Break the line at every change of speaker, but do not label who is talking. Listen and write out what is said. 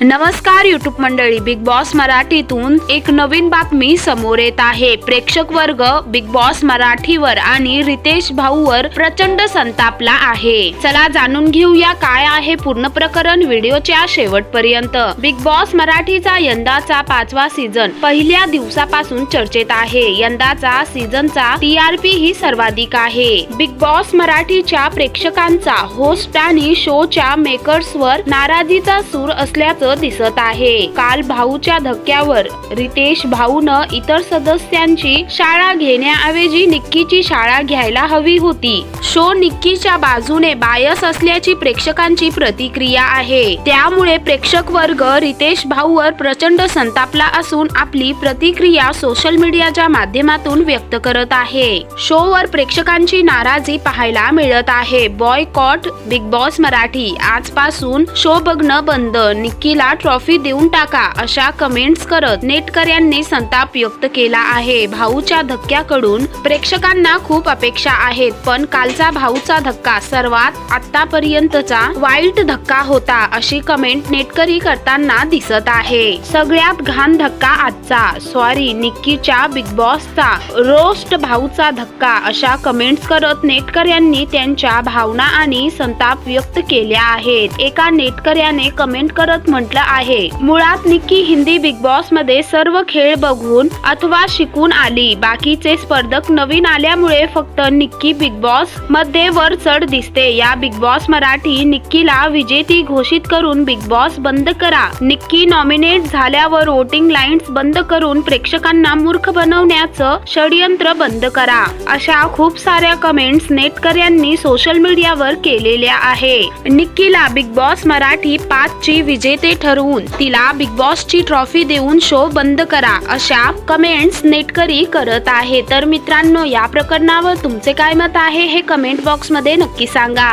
नमस्कार युट्यूब मंडळी. Big boss मराठीतून एक नवीन बातमी समोर येत आहे. प्रेक्षक वर्ग बिग बॉस मराठीवर आणि रितेश भाऊवर प्रचंड संतापला आहे. चला जाणून घेऊया काय आहे पूर्ण प्रकरण व्हिडिओच्या शेवटपर्यंत. बिग बॉस मराठीचा यंदाचा पाचवा सीझन पहिल्या दिवसापासून चर्चेत आहे. यंदाचा सीझनचा टीआरपी ही सर्वाधिक आहे. बिग बॉस मराठीच्या प्रेक्षकांचा होस्ट आणि शोच्या मेकर्सवर नाराजीचा सूर असल्याचं दिसत आहे. काल भाऊच्या धक्क्यावर रितेश भाऊनं इतर सदस्यांची शाळा घेण्याऐवजी निक्कीची शाळा घ्यायला हवी होती. शो निक्कीच्या बाजूने बायस असल्याची प्रेक्षकांची प्रतिक्रिया आहे. त्यामुळे प्रेक्षक वर्ग रितेश भाऊवर प्रचंड संतापला असून आपली प्रतिक्रिया सोशल मीडियाच्या माध्यमातून व्यक्त करत आहे. शोवर प्रेक्षकांची नाराजी पाहायला मिळत आहे. बॉयकॉट बिग बॉस मराठी आजपासून शो बघणं बंद. निक्कीला ट्रॉफी देऊन टाका अशा कमेंट्स करत नेटकऱ्यांनी संताप व्यक्त केला आहे. भाऊच्या धक्क्याकडून प्रेक्षकांना खूप अपेक्षा आहेत पण कालचा भाऊचा धक्का सर्वात आतापर्यंतचा वाईट धक्का होता अशी कमेंट नेटकरी करताना दिसत आहे. सगळ्यात घाण धक्का आजचा. सॉरी निक्कीच्या बिग बॉसचा रोस्ट भाऊचा धक्का अशा कमेंट्स करत नेटकऱ्यांनी त्यांच्या भावना आणि संताप व्यक्त केल्या आहेत. एका नेटकऱ्याने कमेंट करत म्हटलं आहे. मुळात निक्की हिंदी बिग बॉसमध्ये सर्व खेळ बघून अथवा शिकून आली. बाकीचे स्पर्धक नवीन आल्यामुळे फक्त निक्की बिग बॉसमध्ये वर चढ दिसते. या बिग बॉस मराठी निक्कीला विजेती घोषित करून बिग बॉस बंद करा. निक्की नॉमिनेट झाल्यावर वोटिंग लाईन्स बंद करून प्रेक्षकांना मूर्ख बनवण्याचं षडयंत्र बंद करा. अशा खूप साऱ्या कमेंट्स नेटकऱ्यांनी सोशल मीडियावर केलेल्या आहे. निक्कीला बिग बॉस मराठी पाच ची विजेते ठरवून तिला बिग बॉसची ट्रॉफी देऊन शो बंद करा अशा कमेंट्स नेटकरी करत आहे. तर मित्रांनो या प्रकरणावर तुमचे काय मत आहे हे कमेंट बॉक्समध्ये नक्की सांगा.